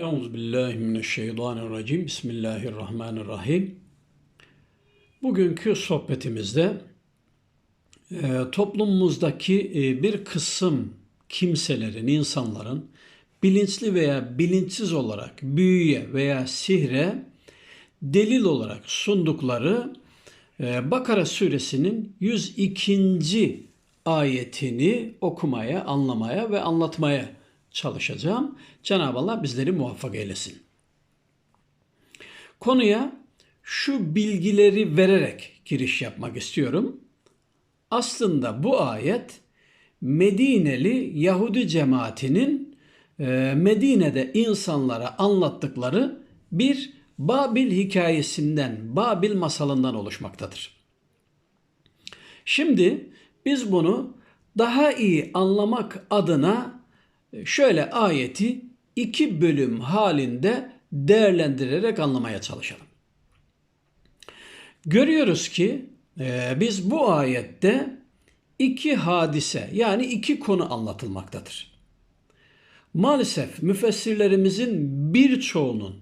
Euzu billahi mineşşeytanirracim. Bismillahirrahmanirrahim. Bugünkü sohbetimizde e, toplumumuzdaki e, bir kısım kimselerin, insanların bilinçli veya bilinçsiz olarak büyüye veya sihre delil olarak sundukları e, Bakara suresinin 102. ayetini okumaya, anlamaya ve anlatmaya çalışacağım. Cenab-ı Allah bizleri muvaffak eylesin. Konuya şu bilgileri vererek giriş yapmak istiyorum. Aslında bu ayet Medineli Yahudi cemaatinin e, Medine'de insanlara anlattıkları bir Babil hikayesinden, Babil masalından oluşmaktadır. Şimdi biz bunu daha iyi anlamak adına şöyle ayeti iki bölüm halinde değerlendirerek anlamaya çalışalım. Görüyoruz ki e, biz bu ayette iki hadise yani iki konu anlatılmaktadır. Maalesef müfessirlerimizin birçoğunun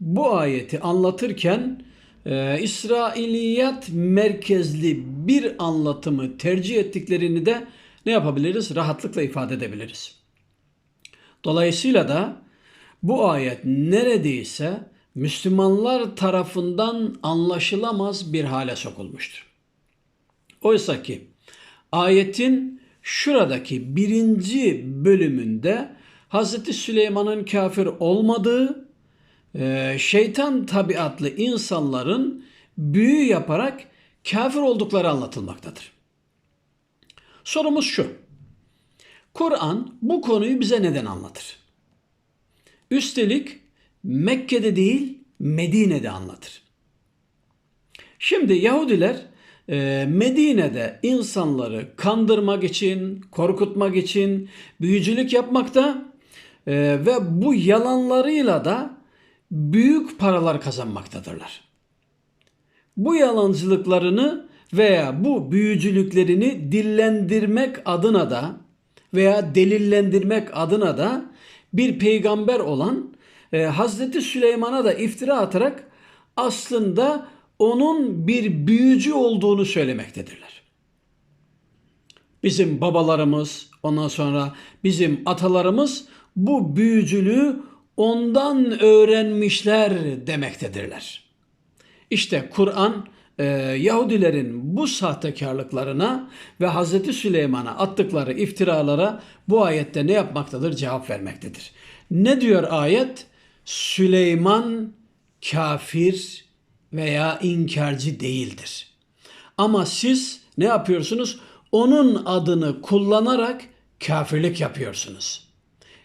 bu ayeti anlatırken e, İsrailiyat merkezli bir anlatımı tercih ettiklerini de ne yapabiliriz? Rahatlıkla ifade edebiliriz. Dolayısıyla da bu ayet neredeyse Müslümanlar tarafından anlaşılamaz bir hale sokulmuştur. Oysa ki ayetin şuradaki birinci bölümünde Hz. Süleyman'ın kafir olmadığı, e, şeytan tabiatlı insanların büyü yaparak kafir oldukları anlatılmaktadır. Sorumuz şu. Kur'an bu konuyu bize neden anlatır? Üstelik Mekke'de değil Medine'de anlatır. Şimdi Yahudiler e, Medine'de insanları kandırmak için, korkutmak için büyücülük yapmakta e, ve bu yalanlarıyla da büyük paralar kazanmaktadırlar. Bu yalancılıklarını veya bu büyücülüklerini dillendirmek adına da veya delillendirmek adına da bir peygamber olan e, Hazreti Süleyman'a da iftira atarak aslında onun bir büyücü olduğunu söylemektedirler. Bizim babalarımız, ondan sonra bizim atalarımız bu büyücülüğü ondan öğrenmişler demektedirler. İşte Kur'an e, Yahudilerin bu sahtekarlıklarına ve Hazreti Süleyman'a attıkları iftiralara bu ayette ne yapmaktadır? Cevap vermektedir. Ne diyor ayet? Süleyman kafir veya inkarcı değildir. Ama siz ne yapıyorsunuz? Onun adını kullanarak kafirlik yapıyorsunuz.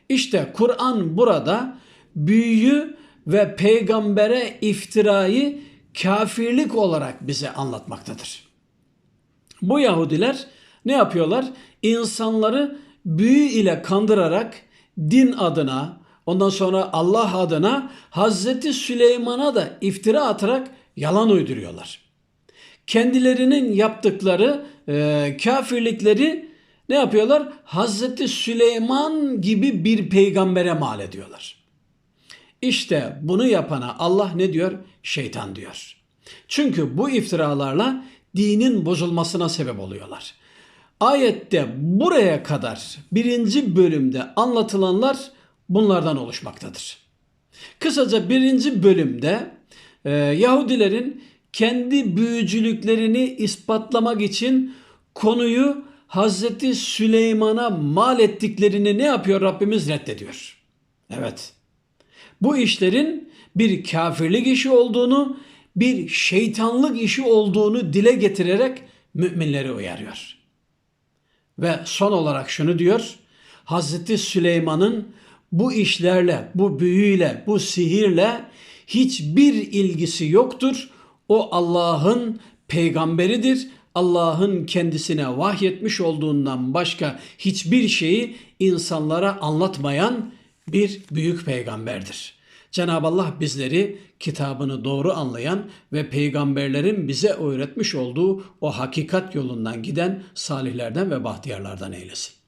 İşte Kur'an burada büyüyü ve peygambere iftirayı kafirlik olarak bize anlatmaktadır. Bu Yahudiler ne yapıyorlar? İnsanları büyü ile kandırarak din adına, ondan sonra Allah adına Hazreti Süleyman'a da iftira atarak yalan uyduruyorlar. Kendilerinin yaptıkları e, kafirlikleri ne yapıyorlar? Hazreti Süleyman gibi bir peygambere mal ediyorlar. İşte bunu yapana Allah ne diyor? Şeytan diyor. Çünkü bu iftiralarla dinin bozulmasına sebep oluyorlar. Ayette buraya kadar birinci bölümde anlatılanlar bunlardan oluşmaktadır. Kısaca birinci bölümde e, Yahudilerin kendi büyücülüklerini ispatlamak için konuyu Hazreti Süleyman'a mal ettiklerini ne yapıyor Rabbimiz reddediyor. Evet bu işlerin bir kafirlik işi olduğunu, bir şeytanlık işi olduğunu dile getirerek müminleri uyarıyor. Ve son olarak şunu diyor. Hazreti Süleyman'ın bu işlerle, bu büyüyle, bu sihirle hiçbir ilgisi yoktur. O Allah'ın peygamberidir. Allah'ın kendisine vahyetmiş olduğundan başka hiçbir şeyi insanlara anlatmayan bir büyük peygamberdir. Cenab-ı Allah bizleri kitabını doğru anlayan ve peygamberlerin bize öğretmiş olduğu o hakikat yolundan giden salihlerden ve bahtiyarlardan eylesin.